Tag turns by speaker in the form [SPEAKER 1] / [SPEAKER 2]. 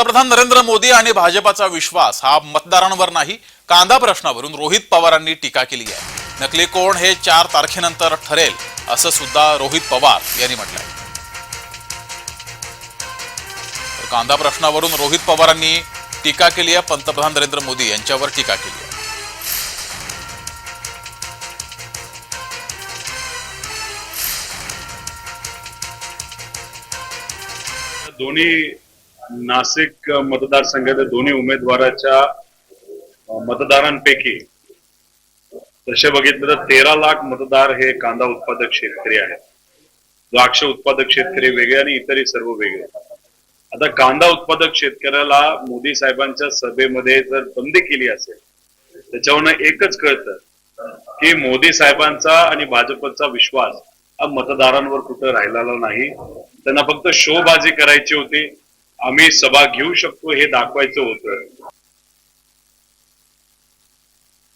[SPEAKER 1] पंतप्रधान नरेंद्र मोदी आणि भाजपाचा विश्वास हा मतदारांवर नाही कांदा प्रश्नावरून रोहित पवारांनी टीका केली आहे. नकली कोण हे चार तारखेनंतर ठरेल असं सुद्धा रोहित पवार यांनी म्हटलंय. तर कांदा प्रश्नावरून रोहित पवारांनी टीका केली आहे पंतप्रधान नरेंद्र मोदी यांच्यावर टीका केली आहे.
[SPEAKER 2] दोन्ही नाशिक मतदारसंघाच्या दोन्ही उमेदवाराच्या मतदारांपैकी तसे बघितलं तर तेरा लाख मतदार हे कांदा उत्पादक शेतकरी आहेत. द्राक्ष उत्पादक शेतकरी वेगळे आणि इतरही सर्व वेगळे. आता कांदा उत्पादक शेतकऱ्याला मोदी साहेबांच्या सभेमध्ये जर बंदी केली असेल त्याच्यावरनं एकच कळतं की मोदी साहेबांचा आणि भाजपचा विश्वास हा मतदारांवर कुठं राहिलेला नाही. त्यांना फक्त शोबाजी करायची होती. आम्ही सभा घेऊ शकतो हे दाखवायचं होतं.